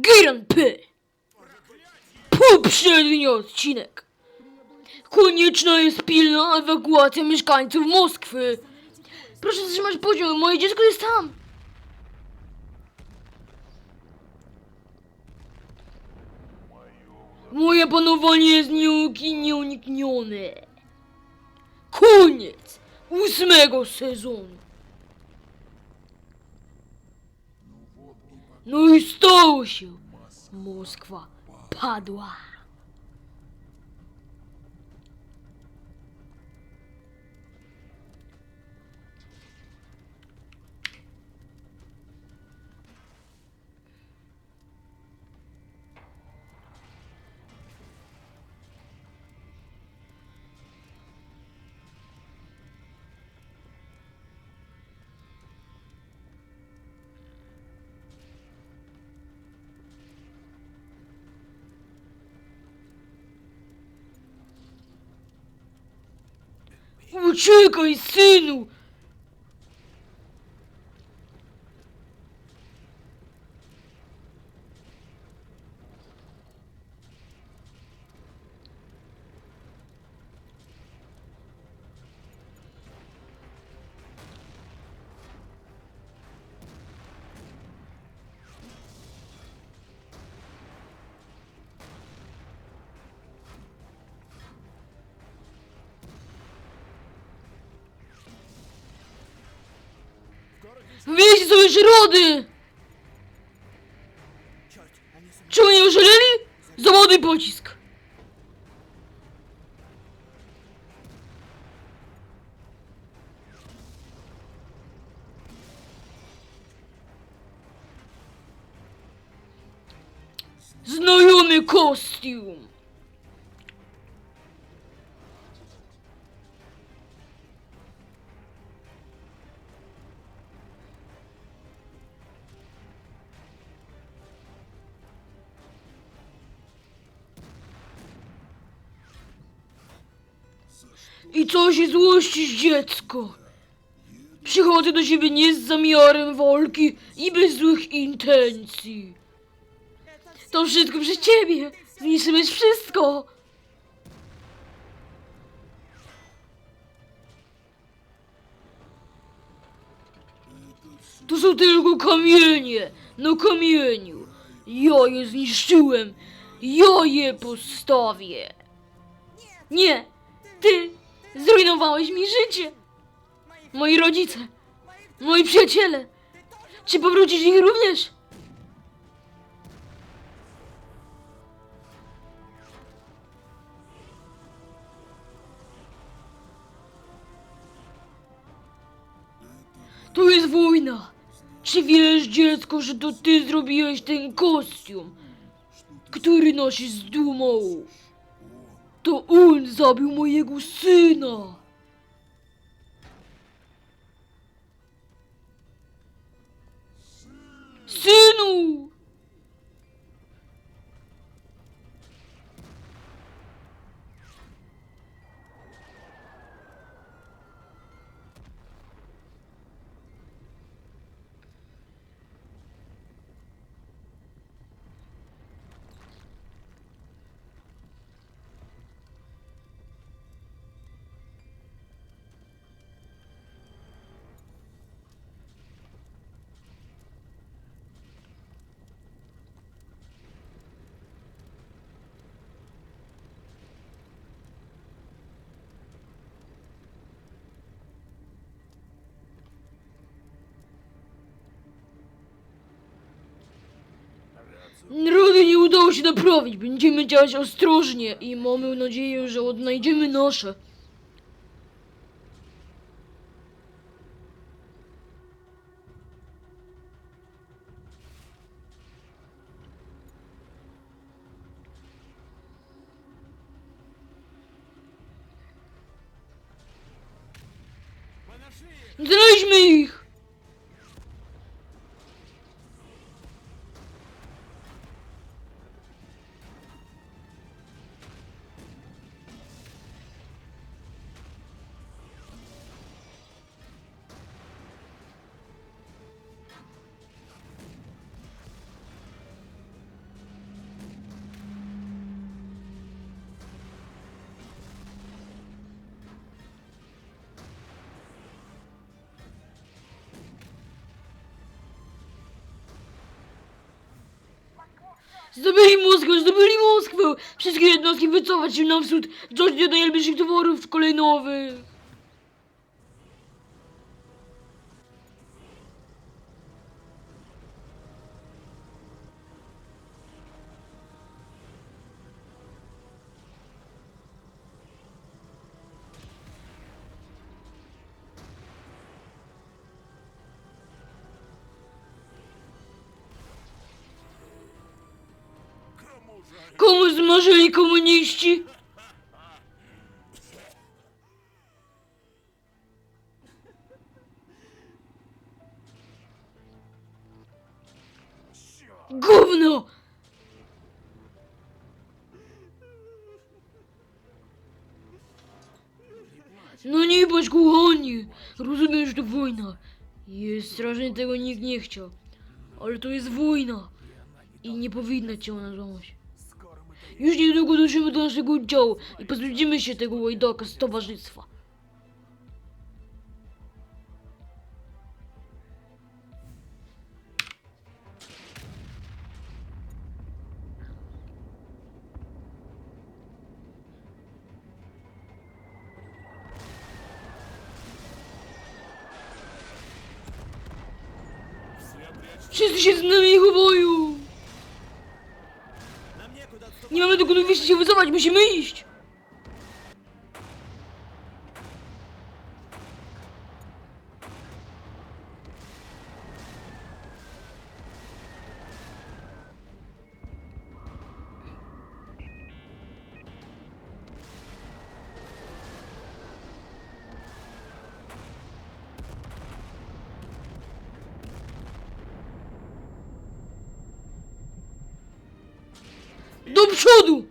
Giran P. Poprzedni odcinek. Konieczna jest pilna ewakuacja mieszkańców Moskwy. Proszę zatrzymać pociąg, moje dziecko jest tam. Moje panowanie jest nieuniknione. Koniec ósmego sezonu. No i stało się. Moskwa padła. Uciekaj, synu! Wyjście sobie środy! Czemu nie oszaleli? Załaduj pocisk! Znajomy kostium! Co się złościsz, dziecko? Przychodzę do ciebie nie z zamiarem walki i bez złych intencji. To wszystko przez ciebie. Zniszczyłeś wszystko. To są tylko kamienie na kamieniu. Ja je zniszczyłem. Ja je postawię. Nie, ty zrujnowałeś mi życie. Moi rodzice, moi przyjaciele. Czy powrócisz ich również? To jest wojna. Czy wiesz, dziecko, że to ty zrobiłeś ten kostium, który nosisz z dumą? To on zabił mojego syna. Synu! Narody nie udało się naprawić. Będziemy działać ostrożnie i mamy nadzieję, że odnajdziemy nasze. Znaleźliśmy ich! Zdobyli Moskwę, zdobyli Moskwę! Wszystkie jednostki wycofać się na wschód, wciąż nie do najlepszych towarów kolejnowych! Komu zmarzyli komuniści? Gówno! No nie bądź kochani! Rozumiem, że to wojna. Jest strasznie tego nikt nie chciał. Ale to jest wojna. I nie powinna cię ona złamać. Już niedługo dojdziemy do naszego oddziału i pozbędziemy się tego łajdaka z towarzystwa. Wszyscy się z nami chowają! Wyjść się wycofać, musimy iść! Do przodu!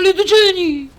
Ледучини!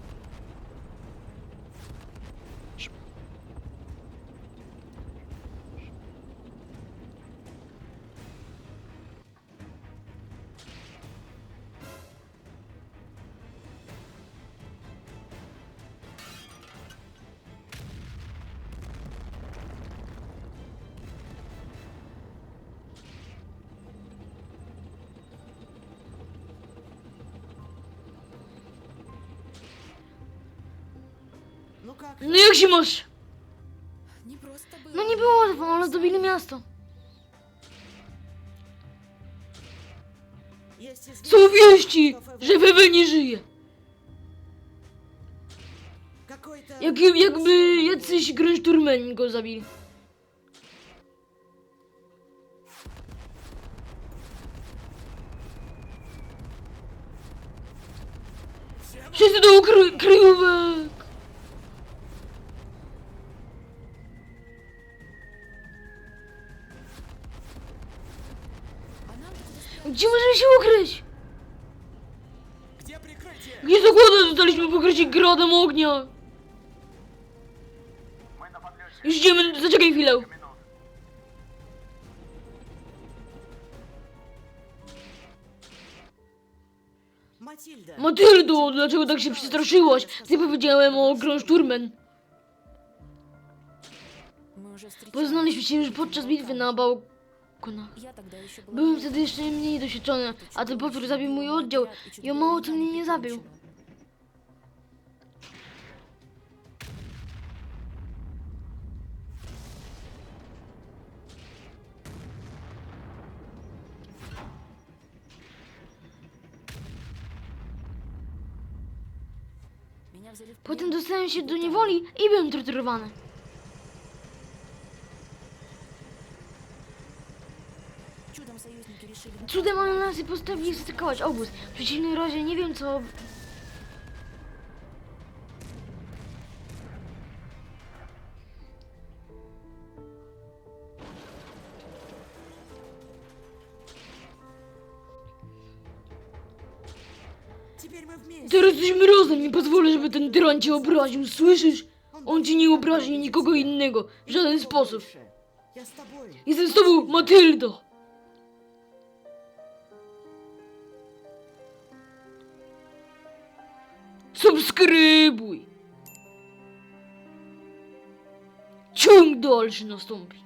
No jak się masz? No nie było łatwo, ale zdobili miasto. Są wieści, że Wewe nie żyje. Jak, jakby jacyś gręszturmeni go zabili. Wszyscy do ukry! rodem ognia! Idziemy, zaczekaj chwilę! Matyldo, dlaczego tak się przestraszyłaś? Ty powiedziałem o Grąszturmen. Poznaliśmy się już podczas bitwy na balkonach. Byłem wtedy jeszcze mniej doświadczony, a ten potwór zabił mój oddział i o mało co mnie nie zabił. Potem dostałem się do niewoli i byłem torturowany. Cudem oni nas postawili zaatakować obóz. W przeciwnym razie nie wiem co on cię obraził, słyszysz? On ci nie obrazi nikogo innego, w żaden sposób. Jestem z tobą, Matyldo! Subskrybuj! Ciąg dalszy nastąpi.